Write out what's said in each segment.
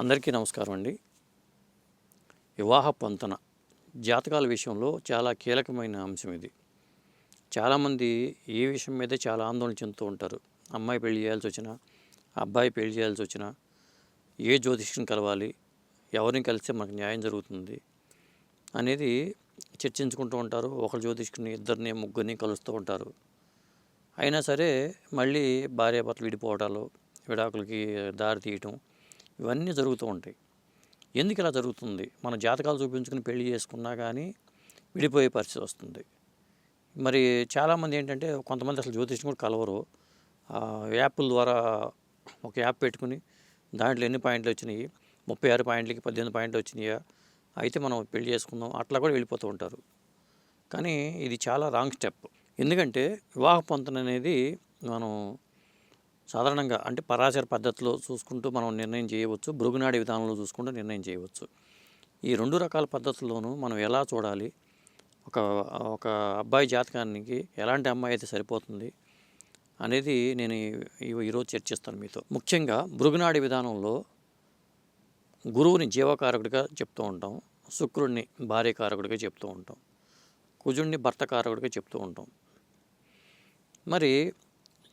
అందరికీ నమస్కారం అండి. వివాహ పొంతన జాతకాల విషయంలో చాలా కీలకమైన అంశం ఇది. చాలామంది ఈ విషయం మీదే చాలా ఆందోళన చెందుతూ ఉంటారు. అమ్మాయి పెళ్ళి చేయాల్సి వచ్చినా అబ్బాయి పెళ్ళి చేయాల్సి వచ్చినా ఏ జ్యోతిష్యం కలవాలి ఎవరిని కలిస్తే మనకు న్యాయం జరుగుతుంది అనేది చర్చించుకుంటూ ఉంటారు. ఒకరు జ్యోతిష్కుని ఇద్దరిని ముగ్గురిని కలుస్తూ ఉంటారు. అయినా సరే మళ్ళీ భార్యాభర్తలు విడిపోవడాలు విడాకులకి దారి తీయటం ఇవన్నీ జరుగుతూ ఉంటాయి. ఎందుకు ఇలా జరుగుతుంది? మన జాతకాలు చూపించుకుని పెళ్ళి చేసుకున్నా కానీ విడిపోయే పరిస్థితి వస్తుంది. మరి చాలామంది ఏంటంటే కొంతమంది అసలు జ్యోతిష్యం కూడా కలవరు. యాప్ల ద్వారా ఒక యాప్ పెట్టుకుని దాంట్లో ఎన్ని పాయింట్లు వచ్చినాయి? ముప్పై ఆరు పాయింట్లకి పద్దెనిమిది పాయింట్లు వచ్చినాయా? అయితే మనం పెళ్ళి చేసుకుందాం అట్లా కూడా వెళ్ళిపోతూ ఉంటారు. కానీ ఇది చాలా రాంగ్ స్టెప్. ఎందుకంటే వివాహ పొంతన అనేది మనం సాధారణంగా అంటే పరాశర పద్ధతిలో చూసుకుంటూ మనం నిర్ణయం చేయవచ్చు. భృగునాడి విధానంలో చూసుకుంటూ నిర్ణయం చేయవచ్చు. ఈ రెండు రకాల పద్ధతుల్లోనూ మనం ఎలా చూడాలి? ఒక ఒక అబ్బాయి జాతకానికి ఎలాంటి అమ్మాయి అయితే సరిపోతుంది అనేది నేను ఈరోజు చర్చిస్తాను మీతో. ముఖ్యంగా భృగునాడి విధానంలో గురువుని జీవకారకుడిగా చెప్తూ ఉంటాం. శుక్రుడిని భార్యకారకుడిగా చెప్తూ ఉంటాం. కుజుడిని భర్తకారకుడిగా చెప్తూ ఉంటాం. మరి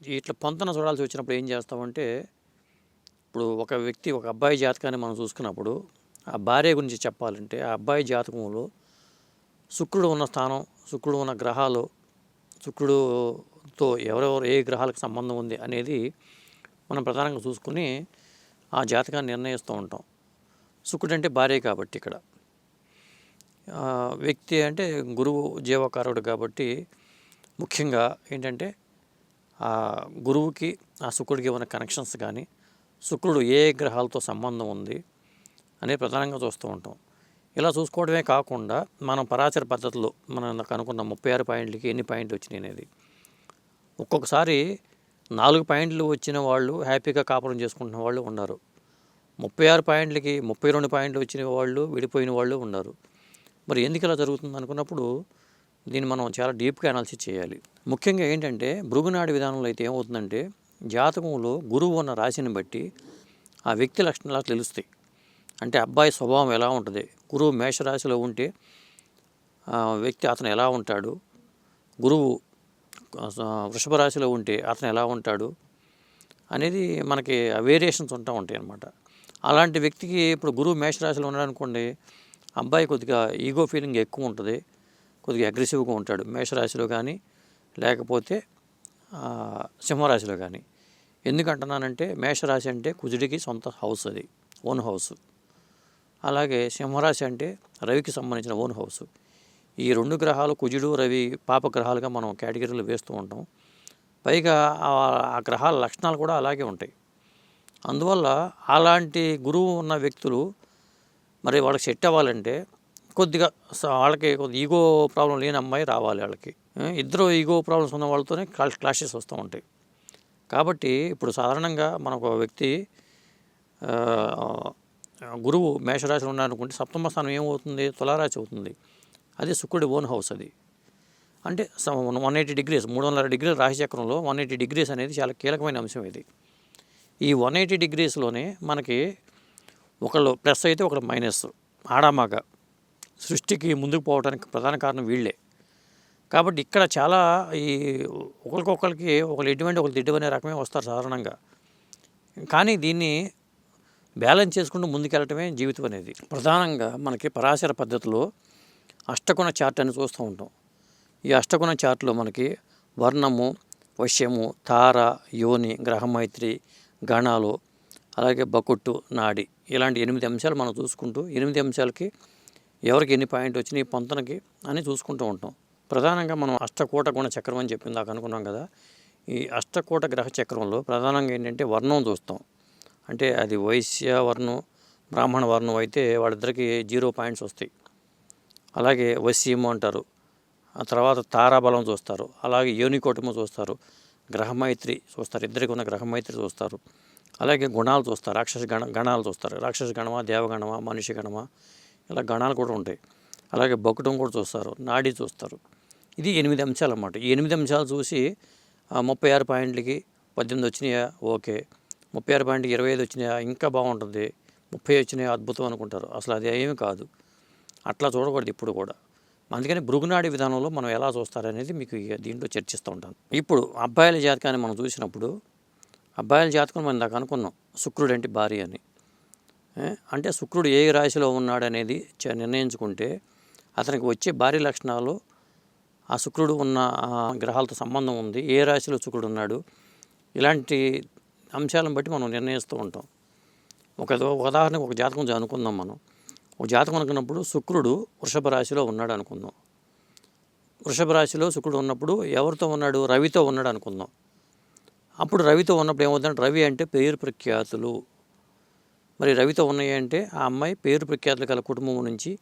ఇట్లా పొంతన చూడాల్సి వచ్చినప్పుడు ఏం చేస్తామంటే ఇప్పుడు ఒక వ్యక్తి ఒక అబ్బాయి జాతకాన్ని మనం చూసుకున్నప్పుడు ఆ భార్య గురించి చెప్పాలంటే ఆ అబ్బాయి జాతకంలో శుక్రుడు ఉన్న స్థానం శుక్రుడు ఉన్న గ్రహాలు శుక్రుడుతో ఎవరెవరు ఏ గ్రహాలకు సంబంధం ఉంది అనేది మనం ప్రధానంగా చూసుకుని ఆ జాతకాన్ని నిర్ణయిస్తూ ఉంటాం. శుక్రుడు అంటే భార్య కాబట్టి ఇక్కడ. వ్యక్తి అంటే గురువు జీవకారుడు కాబట్టి ముఖ్యంగా ఏంటంటే ఆ గురువుకి ఆ శుక్రుడికి ఉన్న కనెక్షన్స్ కానీ శుక్రుడు ఏ గ్రహాలతో సంబంధం ఉంది అనేది ప్రధానంగా చూస్తూ ఉంటాం. ఇలా చూసుకోవడమే కాకుండా మనం పరాచర పద్ధతిలో మనం అనుకున్న ముప్పై ఆరు పాయింట్లకి ఎన్ని పాయింట్లు వచ్చినాయి అనేది. ఒక్కొక్కసారి నాలుగు పాయింట్లు వచ్చిన వాళ్ళు హ్యాపీగా కాపురం చేసుకుంటున్న వాళ్ళు ఉన్నారు. ముప్పై ఆరు పాయింట్లకి ముప్పై రెండు పాయింట్లు వచ్చిన వాళ్ళు విడిపోయిన వాళ్ళు ఉన్నారు. మరి ఎందుకు ఇలా జరుగుతుంది అనుకున్నప్పుడు దీన్ని మనం చాలా డీప్గా అనాలిసిస్ చేయాలి. ముఖ్యంగా ఏంటంటే భృగునాడి విధానంలో అయితే ఏమవుతుందంటే జాతకంలో గురువు ఉన్న రాశిని బట్టి ఆ వ్యక్తి లక్షణాలు తెలుస్తాయి. అంటే అబ్బాయి స్వభావం ఎలా ఉంటుంది? గురువు మేషరాశిలో ఉంటే వ్యక్తి అతను ఎలా ఉంటాడు? గురువు వృషభ రాశిలో ఉంటే అతను ఎలా ఉంటాడు? అనేది మనకి వేరియేషన్స్ ఉంటా ఉంటాయి అన్నమాట. అలాంటి వ్యక్తికి ఇప్పుడు గురువు మేషరాశిలో ఉన్నాడు అనుకోండి అబ్బాయి కొద్దిగా ఈగో ఫీలింగ్ ఎక్కువ ఉంటుంది. కొద్దిగా అగ్రెసివ్గా ఉంటాడు. మేషరాశిలో కానీ లేకపోతే సింహరాశిలో కానీ ఎందుకంటున్నానంటే మేషరాశి అంటే కుజుడికి సొంత హౌస్ అది ఓన్ హౌస్ అలాగే సింహరాశి అంటే రవికి సంబంధించిన ఓన్ హౌస్ ఈ రెండు గ్రహాలు కుజుడు రవి పాప గ్రహాలుగా మనం కేటగిరీలు వేస్తూ ఉంటాం. పైగా ఆ ఆ గ్రహాల లక్షణాలు కూడా అలాగే ఉంటాయి. అందువల్ల అలాంటి గురువు ఉన్న వ్యక్తులు మరి వాళ్ళకి సెట్ అవ్వాలంటే కొద్దిగా వాళ్ళకి కొద్దిగా ఈగో ప్రాబ్లం లేని అమ్మాయి రావాలి వాళ్ళకి. ఇద్దరు ఈగో ప్రాబ్లమ్స్ ఉన్న వాళ్ళతోనే క్లాష్ క్లాషెస్ వస్తూ ఉంటాయి. కాబట్టి ఇప్పుడు సాధారణంగా మనకు ఒక వ్యక్తి గురువు మేషరాశిలో ఉన్నారనుకుంటే సప్తమ స్థానం ఏమవుతుంది? తులారాశి అవుతుంది. అది శుక్రుడి ఓన్ హౌస్ అది. అంటే వన్ ఎయిటీ డిగ్రీస్ మూడు వందల డిగ్రీల రాశిచక్రంలో వన్ ఎయిటీ డిగ్రీస్ అనేది చాలా కీలకమైన అంశం ఇది. ఈ వన్ ఎయిటీ డిగ్రీస్లోనే మనకి ఒకళ్ళు ప్లస్ అయితే ఒకళ్ళు మైనస్. ఆడామాగా సృష్టికి ముందుకు పోవడానికి ప్రధాన కారణం వీళ్ళే. కాబట్టి ఇక్కడ చాలా ఈ ఒకరికొకరికి ఒకరు ఎటువంటి ఒకరు తిడ్డమనే అనే రకమే వస్తారు సాధారణంగా. కానీ దీన్ని బ్యాలెన్స్ చేసుకుంటూ ముందుకెళ్ళటమే జీవితం అనేది. ప్రధానంగా మనకి పరాశర పద్ధతిలో అష్టగుణ చార్ట్ అని చూస్తూ ఉంటాం. ఈ అష్టగుణ చార్ట్లో మనకి వర్ణము వశ్యము తార యోని గ్రహమైత్రి గణాలు అలాగే బకుట్టు నాడి ఇలాంటి ఎనిమిది అంశాలు మనం చూసుకుంటూ ఎనిమిది అంశాలకి ఎవరికి ఎన్ని పాయింట్ వచ్చినాయి ఈ పొంతనకి అని చూసుకుంటూ ఉంటాం. ప్రధానంగా మనం అష్టకూట గుణ చక్రం అని చెప్పింది దాకా అనుకున్నాం కదా. ఈ అష్టకూట గ్రహ చక్రంలో ప్రధానంగా ఏంటంటే వర్ణం చూస్తాం. అంటే అది వైశ్య వర్ణం బ్రాహ్మణ వర్ణం అయితే వాళ్ళిద్దరికి జీరో పాయింట్స్ వస్తాయి. అలాగే వశ్యము అంటారు. ఆ తర్వాత తారాబలం చూస్తారు. అలాగే యోనికోటము చూస్తారు. గ్రహమైత్రి చూస్తారు. ఇద్దరికి ఉన్న గ్రహమైత్రి చూస్తారు. అలాగే గుణాలు చూస్తారు. రాక్షస గణ గణాలు చూస్తారు. రాక్షస గణమా దేవగణమా మనిషి గణమా ఇలా గణాలు కూడా ఉంటాయి. అలాగే బొక్కటం కూడా చూస్తారు నాడి చూస్తారు. ఇది ఎనిమిది అంశాలు అన్నమాట. ఈ ఎనిమిది అంశాలు చూసి ఆ, ముప్పై ఆరు పాయింట్లకి పద్దెనిమిది వచ్చినాయా? ఓకే. ముప్పై ఆరు పాయింట్కి ఇరవై ఐదు వచ్చినాయా? ఇంకా బాగుంటుంది. ముప్పై వచ్చినాయా? అద్భుతం అనుకుంటారు. అసలు అది ఏమీ కాదు. అట్లా చూడకూడదు ఇప్పుడు కూడా. అందుకని భృగునాడి విధానంలో మనం ఎలా చూస్తారనేది మీకు దీంట్లో చర్చిస్తూ ఉంటాను. ఇప్పుడు అబ్బాయిల జాతకాన్ని మనం చూసినప్పుడు అబ్బాయిల జాతకం మనం ఇందాక అనుకున్నాం. శుక్రుడు అంటే భార్య అని. అంటే శుక్రుడు ఏ రాశిలో ఉన్నాడనేది చ- నిర్ణయించుకుంటే అతనికి వచ్చే భారీ లక్షణాలు ఆ శుక్రుడు ఉన్న గ్రహాలతో సంబంధం ఉంది ఏ రాశిలో శుక్రుడు ఉన్నాడు ఇలాంటి అంశాలను బట్టి మనం నిర్ణయిస్తూ ఉంటాం. ఒక ఉదాహరణకు ఒక జాతకం అనుకుందాం మనం. ఒక జాతకం అనుకున్నప్పుడు శుక్రుడు వృషభ రాశిలో ఉన్నాడు అనుకుందాం. వృషభ రాశిలో శుక్రుడు ఉన్నప్పుడు ఎవరితో ఉన్నాడు? రవితో ఉన్నాడు అనుకుందాం. అప్పుడు రవితో ఉన్నప్పుడు ఏమవుతుందంటే రవి అంటే పేరు ప్రఖ్యాతులు. మరి రవితో ఉన్నాయంటే ఆ అమ్మాయి పేరు ప్రఖ్యాతులు గల కుటుంబం నుంచి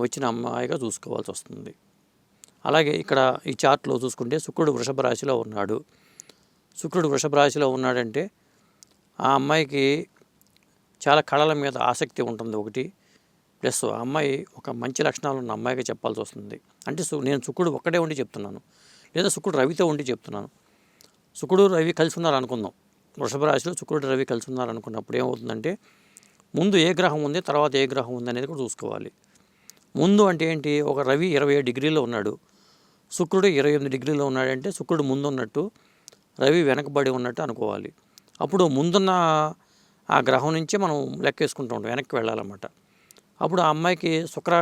వచ్చిన అమ్మాయిగా చూసుకోవాల్సి వస్తుంది. అలాగే ఇక్కడ ఈ చార్ట్లో చూసుకుంటే శుక్రుడు వృషభ రాశిలో ఉన్నాడు. శుక్రుడు వృషభ రాశిలో ఉన్నాడంటే ఆ అమ్మాయికి చాలా కళల మీద ఆసక్తి ఉంటుంది ఒకటి. ప్లస్ ఆ అమ్మాయి ఒక మంచి లక్షణాలు ఉన్న అమ్మాయిగా చెప్పాల్సి వస్తుంది. అంటే సు- నేను శుక్రుడు ఒక్కడే ఉండి చెప్తున్నాను. లేదా శుక్రుడు రవితో ఉండి చెప్తున్నాను. శుక్రుడు రవి కలిసి ఉన్నారు అనుకుందాం వృషభ రాశిలో శుక్రుడు రవి కలిసి ఉన్నారు అనుకున్నప్పుడు ఏమవుతుందంటే ముందు ఏ గ్రహం ఉంది తర్వాత ఏ గ్రహం ఉంది అనేది కూడా చూసుకోవాలి. ముందు అంటే ఏంటి? ఒక రవి ఇరవై ఏడు డిగ్రీలో ఉన్నాడు. శుక్రుడు ఇరవై ఎనిమిది డిగ్రీలో ఉన్నాడంటే శుక్రుడు ముందు ఉన్నట్టు రవి వెనకబడి ఉన్నట్టు అనుకోవాలి. అప్పుడు ముందున్న ఆ గ్రహం నుంచి మనం లెక్కేసుకుంటూ ఉంటాం వెనక్కి వెళ్ళాలన్నమాట. అప్పుడు ఆ అమ్మాయికి శుక్ర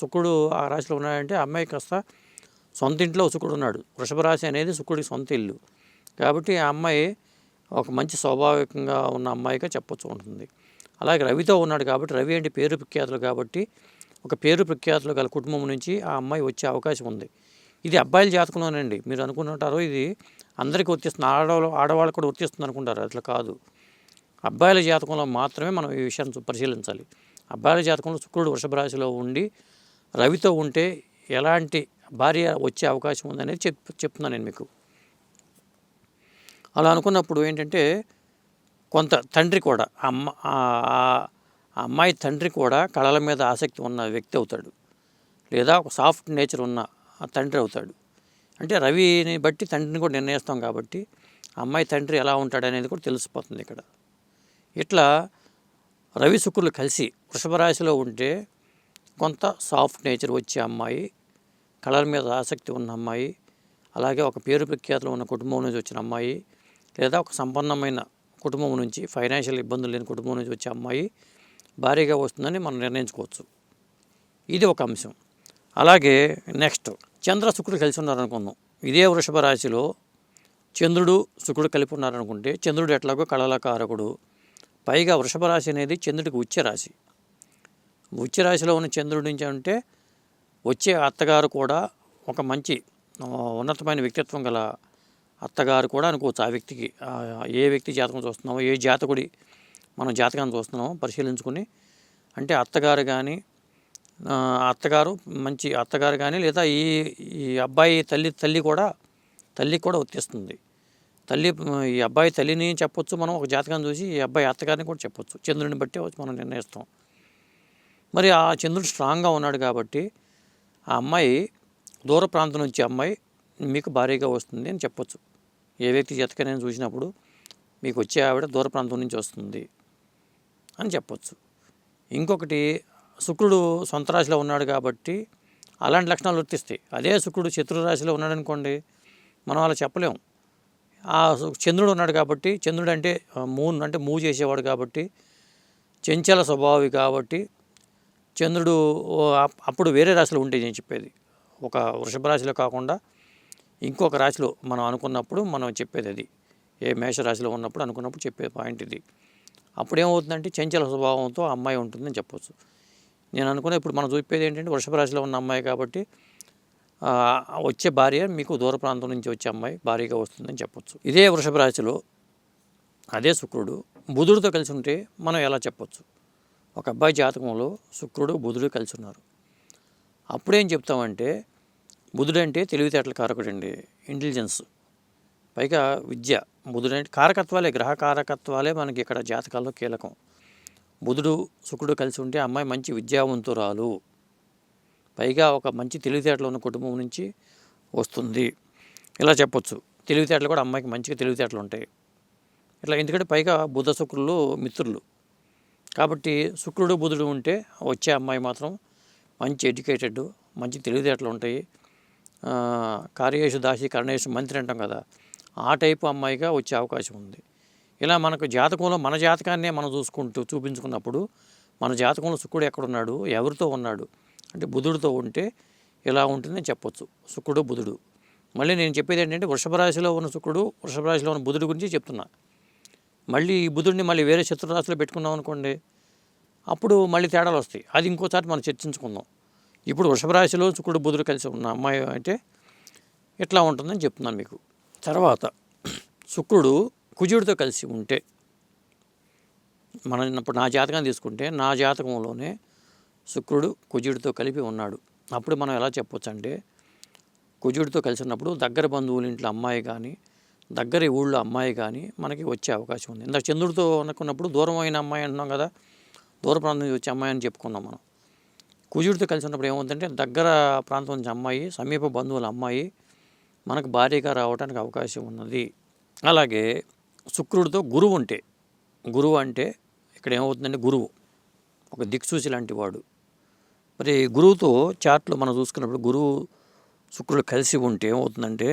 శుక్రుడు ఆ రాశిలో ఉన్నాడంటే ఆ అమ్మాయి కాస్త సొంత ఇంట్లో శుక్రుడు ఉన్నాడు. వృషభ రాశి అనేది శుక్రుడికి సొంత ఇల్లు. కాబట్టి ఆ అమ్మాయి ఒక మంచి స్వాభావికంగా ఉన్న అమ్మాయిగా చెప్పొచ్చు ఉంటుంది. అలాగే రవితో ఉన్నాడు కాబట్టి రవి అంటే పేరు ప్రఖ్యాతులు కాబట్టి ఒక పేరు ప్రఖ్యాతులు గల కుటుంబం నుంచి ఆ అమ్మాయి వచ్చే అవకాశం ఉంది. ఇది అబ్బాయిల జాతకంలోనండి. మీరు అనుకుంటుంటారు ఇది అందరికీ వర్తిస్తుంది ఆడవాళ్ళు ఆడవాళ్ళు కూడా వర్తిస్తుంది అనుకుంటారు. అట్లా కాదు. అబ్బాయిల జాతకంలో మాత్రమే మనం ఈ విషయాన్ని పరిశీలించాలి. అబ్బాయిల జాతకంలో శుక్రుడు వృషభ రాశిలో ఉండి రవితో ఉంటే ఎలాంటి భార్య వచ్చే అవకాశం ఉందనేది చెప్ చెప్తున్నాను నేను మీకు. అలా అనుకున్నప్పుడు ఏంటంటే కొంత తండ్రి కూడా అమ్మ ఆ- అమ్మాయి తండ్రి కూడా కళల మీద ఆసక్తి ఉన్న వ్యక్తి అవుతాడు. లేదా ఒక సాఫ్ట్ నేచర్ ఉన్న ఆ తండ్రి అవుతాడు. అంటే రవిని బట్టి తండ్రిని కూడా నిర్ణయిస్తాం కాబట్టి అమ్మాయి తండ్రి ఎలా ఉంటాడు అనేది కూడా తెలిసిపోతుంది ఇక్కడ. ఇట్లా రవి శుక్రులు కలిసి వృషభరాశిలో ఉంటే కొంత సాఫ్ట్ నేచర్ వచ్చే అమ్మాయి కళల మీద ఆసక్తి ఉన్న అమ్మాయి అలాగే ఒక పేరు ప్రఖ్యాతులు ఉన్న కుటుంబం నుంచి వచ్చిన అమ్మాయి లేదా ఒక సంపన్నమైన కుటుంబం నుంచి ఫైనాన్షియల్ ఇబ్బందులు లేని కుటుంబం నుంచి వచ్చే అమ్మాయి భారీగా వస్తుందని మనం నిర్ణయించుకోవచ్చు. ఇది ఒక అంశం. అలాగే నెక్స్ట్ చంద్ర శుక్రుడు కలిసి ఉన్నారనుకుందాం. ఇదే వృషభ రాశిలో చంద్రుడు శుక్రుడు కలిపి ఉన్నారనుకుంటే చంద్రుడు ఎట్లాగో కళలకారకుడు పైగా వృషభ రాశి అనేది చంద్రుడికి ఉచ్చ రాశి. ఉచ్చ రాశిలో ఉన్న చంద్రుడి నుంచి అంటే వచ్చే అత్తగారు కూడా ఒక మంచి ఉన్నతమైన వ్యక్తిత్వం గల అత్తగారు కూడా అనుకోవచ్చు. ఆ వ్యక్తికి ఏ వ్యక్తి జాతకం చూస్తున్నామో ఏ జాతకుడి మనం జాతకాన్ని చూస్తున్నామో పరిశీలించుకుని అంటే అత్తగారు కానీ అత్తగారు మంచి అత్తగారు కానీ లేదా ఈ ఈ అబ్బాయి తల్లి తల్లి కూడా తల్లికి కూడా వర్తిస్తుంది తల్లి ఈ అబ్బాయి తల్లిని చెప్పొచ్చు మనం ఒక జాతకాన్ని చూసి ఈ అబ్బాయి అత్తగారిని కూడా చెప్పొచ్చు. చంద్రుడిని బట్టి మనం నిర్ణయిస్తాం. మరి ఆ చంద్రుడు స్ట్రాంగ్గా ఉన్నాడు కాబట్టి ఆ అమ్మాయి దూర ప్రాంతం నుంచి అమ్మాయి మీకు భారీగా వస్తుంది అని చెప్పొచ్చు. ఏ వ్యక్తి జాతకం చూసినప్పుడు మీకు వచ్చే ఆవిడ దూర ప్రాంతం నుంచి వస్తుంది అని చెప్పొచ్చు. ఇంకొకటి శుక్రుడు సొంత రాశిలో ఉన్నాడు కాబట్టి అలాంటి లక్షణాలు వర్తిస్తాయి. అదే శుక్రుడు శత్రు రాశిలో ఉన్నాడు అనుకోండి మనం అలా చెప్పలేం. ఆ చంద్రుడు ఉన్నాడు కాబట్టి చంద్రుడు అంటే మూన్ అంటే మూవ్ చేసేవాడు కాబట్టి చెంచల స్వభావి కాబట్టి చంద్రుడు అప్- అప్పుడు వేరే రాశిలో ఉంటే నేను చెప్పేది. ఒక వృషభ రాశిలో కాకుండా ఇంకొక రాశిలో మనం అనుకున్నప్పుడు మనం చెప్పేది అది. ఏ మేష రాశిలో ఉన్నప్పుడు అనుకున్నప్పుడు చెప్పే పాయింట్ ఇది. అప్పుడు ఏమవుతుందంటే చంచల స్వభావంతో ఆ అమ్మాయి ఉంటుందని చెప్పొచ్చు. నేను అనుకున్న ఇప్పుడు మనం చూపేది ఏంటంటే వృషభ రాశిలో ఉన్న అమ్మాయి కాబట్టి వచ్చే భార్య మీకు దూర ప్రాంతం నుంచి వచ్చే అమ్మాయి భారీగా వస్తుందని చెప్పొచ్చు. ఇదే వృషభ రాశిలో అదే శుక్రుడు బుధుడితో కలిసి ఉంటే మనం ఎలా చెప్పొచ్చు? ఒక అబ్బాయి జాతకంలో శుక్రుడు బుధుడు కలిసి ఉన్నారు. అప్పుడేం చెప్తామంటే బుధుడంటే తెలివితేటల కారకుడండి. ఇంటెలిజెన్స్. పైగా విద్య. బుధుడు అంటే కారకత్వాలే గ్రహ కారకత్వాలే మనకి ఇక్కడ జాతకాల్లో కీలకం. బుధుడు శుక్రుడు కలిసి ఉంటే అమ్మాయి మంచి విద్యావంతురాలు. పైగా ఒక మంచి తెలివితేటలు ఉన్న కుటుంబం నుంచి వస్తుంది. ఇలా చెప్పొచ్చు. తెలివితేటలు కూడా అమ్మాయికి మంచిగా తెలివితేటలు ఉంటాయి. ఇట్లా ఎందుకంటే పైగా బుధ శుక్రులు మిత్రులు. కాబట్టి శుక్రుడు బుధుడు ఉంటే వచ్చే అమ్మాయి మాత్రం మంచి ఎడ్యుకేటెడ్ మంచి తెలివితేటలు ఉంటాయి. కార్యేషు దాసి కర్ణేషు మంత్రి అంటాం కదా ఆ టైపు అమ్మాయిగా వచ్చే అవకాశం ఉంది. ఇలా మనకు జాతకంలో మన జాతకాన్నే మనం చూసుకుంటూ చూపించుకున్నప్పుడు మన జాతకంలో శుక్రుడు ఎక్కడున్నాడు ఎవరితో ఉన్నాడు అంటే బుధుడితో ఉంటే ఇలా ఉంటుందని చెప్పొచ్చు. శుక్రుడు బుధుడు. మళ్ళీ నేను చెప్పేది ఏంటంటే వృషభ రాశిలో ఉన్న శుక్రుడు వృషభ రాశిలో ఉన్న బుధుడి గురించి చెప్తున్నా. మళ్ళీ ఈ బుధుడిని మళ్ళీ వేరే శత్రురాశిలో పెట్టుకున్నాం అనుకోండి అప్పుడు మళ్ళీ తేడాలు వస్తాయి. అది ఇంకోసారి మనం చర్చించుకుందాం. ఇప్పుడు వృషభరాశిలో శుక్రుడు బుధుడు కలిసి ఉన్న అమ్మాయి అంటే ఇట్లా ఉంటుందని చెప్తున్నాను మీకు. తర్వాత శుక్రుడు కుజుడితో కలిసి ఉంటే మనం ఇప్పుడు నా జాతకం తీసుకుంటే నా జాతకంలోనే శుక్రుడు కుజుడితో కలిపి ఉన్నాడు. అప్పుడు మనం ఎలా చెప్పొచ్చు అంటే కుజుడితో కలిసి ఉన్నప్పుడు దగ్గర బంధువుల ఇంట్లో అమ్మాయి కానీ దగ్గర ఊళ్ళో అమ్మాయి కానీ మనకి వచ్చే అవకాశం ఉంది. ఇందాక చంద్రుడితో అనుకున్నప్పుడు దూరం అయిన అమ్మాయి అంటున్నాం కదా దూర ప్రాంతం నుంచి వచ్చే అమ్మాయి అని చెప్పుకున్నాం మనం. కుజుడితో కలిసి ఉన్నప్పుడు ఏమవుతుందంటే దగ్గర ప్రాంతం నుంచి అమ్మాయి సమీప బంధువుల అమ్మాయి మనకు భారీగా రావడానికి అవకాశం ఉన్నది. అలాగే శుక్రుడితో గురువు ఉంటే గురువు అంటే ఇక్కడ ఏమవుతుందంటే గురువు ఒక దిక్సూచి లాంటి వాడు. మరి గురువుతో చార్ట్లో మనం చూసుకున్నప్పుడు గురువు శుక్రుడు కలిసి ఉంటే ఏమవుతుందంటే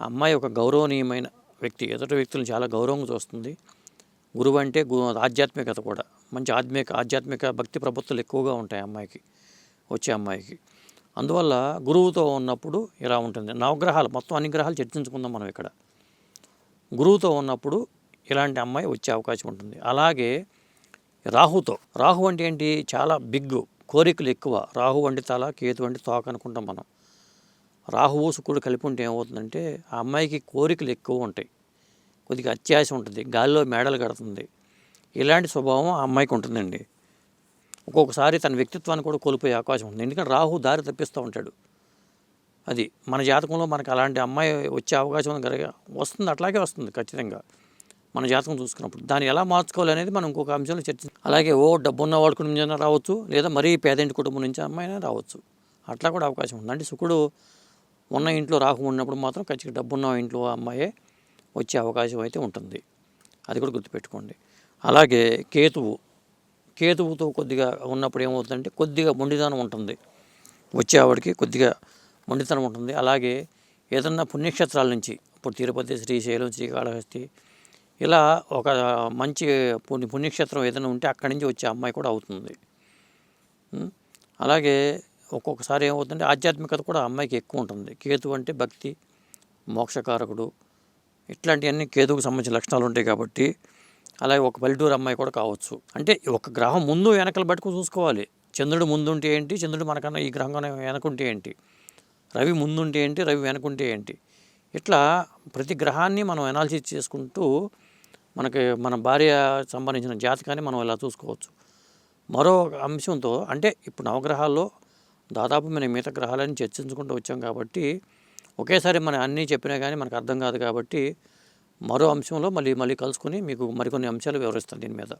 ఆ అమ్మాయి ఒక గౌరవనీయమైన వ్యక్తి ఎదుటి వ్యక్తులను చాలా గౌరవంగా చూస్తుంది. గురువు అంటే గు ఆధ్యాత్మికత కూడా. మంచి ఆధ్యాత్మిక ఆధ్యాత్మిక భక్తి ప్రభుత్వాలు ఎక్కువగా ఉంటాయి అమ్మాయికి వచ్చే అమ్మాయికి. అందువల్ల గురువుతో ఉన్నప్పుడు ఇలా ఉంటుంది. నవగ్రహాలు మొత్తం అన్ని గ్రహాలు చర్చించుకుందాం మనం ఇక్కడ. గురువుతో ఉన్నప్పుడు ఇలాంటి అమ్మాయి వచ్చే అవకాశం ఉంటుంది. అలాగే రాహుతో. రాహు అంటే ఏంటి? చాలా బిగ్ కోరికలు ఎక్కువ. రాహు వంటి తల కేతు వంటి తోక అనుకుంటాం మనం. రాహువు శుక్రుడు కలిపి ఉంటే ఏమవుతుందంటే ఆ అమ్మాయికి కోరికలు ఎక్కువ ఉంటాయి. కొద్దిగా అత్యాశ ఉంటుంది. గాల్లో మేడలు కడుతుంది. ఇలాంటి స్వభావం ఆ అమ్మాయికి ఉంటుందండి. ఒక్కొక్కసారి తన వ్యక్తిత్వాన్ని కూడా కోల్పోయే అవకాశం ఉంది. ఎందుకంటే రాహు దారి తప్పిస్తూ ఉంటాడు. అది మన జాతకంలో మనకు అలాంటి అమ్మాయి వచ్చే అవకాశం ఉంది కనుక వస్తుంది. అట్లాగే వస్తుంది ఖచ్చితంగా మన జాతకం చూసుకున్నప్పుడు. దాన్ని ఎలా మార్చుకోవాలి అనేది మనం ఇంకొక అంశంలో చర్చ అలాగే ఓ డబ్బున్న వాడి కుటుంబం నుంచి రావచ్చు లేదా మరీ పేదింటి కుటుంబం నుంచి అమ్మాయి అయినా రావచ్చు. అట్లా కూడా అవకాశం ఉంది అంటే శుకుడు ఉన్న ఇంట్లో రాహు ఉన్నప్పుడు మాత్రం ఖచ్చితంగా డబ్బున్న ఇంట్లో అమ్మాయే వచ్చే అవకాశం అయితే ఉంటుంది. అది కూడా గుర్తుపెట్టుకోండి. అలాగే కేతువు కేతువుతో కొద్దిగా ఉన్నప్పుడు ఏమవుతుందంటే కొద్దిగా మొండితనం ఉంటుంది. వచ్చే ఆవిడకి కొద్దిగా మొండితనం ఉంటుంది. అలాగే ఏదన్నా పుణ్యక్షేత్రాల నుంచి ఇప్పుడు తిరుపతి శ్రీశైలం శ్రీకాళహస్తి ఇలా ఒక మంచి పుణ్య పుణ్యక్షేత్రం ఏదైనా ఉంటే అక్కడి నుంచి వచ్చే అమ్మాయి కూడా అవుతుంది. అలాగే ఒక్కొక్కసారి ఏమవుతుందంటే ఆధ్యాత్మికత కూడా అమ్మాయికి ఎక్కువ ఉంటుంది. కేతు అంటే భక్తి మోక్షకారకుడు ఇట్లాంటివన్నీ కేతువుకు సంబంధించిన లక్షణాలు ఉంటాయి కాబట్టి అలాగే ఒక పల్లెటూరు అమ్మాయి కూడా కావచ్చు. అంటే ఒక గ్రహం ముందు వెనకలు పట్టుకు చూసుకోవాలి. చంద్రుడు ముందుంటే ఏంటి? చంద్రుడు మనకన్నా ఈ గ్రహం వెనకుంటే ఏంటి? రవి ముందుంటే ఏంటి? రవి వెనకుంటే ఏంటి? ఇట్లా ప్రతి గ్రహాన్ని మనం అనాలిసిస్ చేసుకుంటూ మనకి మన భార్య సంబంధించిన జాతకాన్ని మనం ఇలా చూసుకోవచ్చు. మరో అంశంతో అంటే ఇప్పుడు నవగ్రహాల్లో దాదాపు మనం మిగతా గ్రహాలని చర్చించుకుంటూ వచ్చాం కాబట్టి ఒకేసారి మనం అన్నీ చెప్పినా కానీ మనకు అర్థం కాదు కాబట్టి మరో అంశంలో మళ్ళీ మళ్ళీ కలుసుకుని మీకు మరికొన్ని అంశాలు వివరిస్తాను దీని మీద.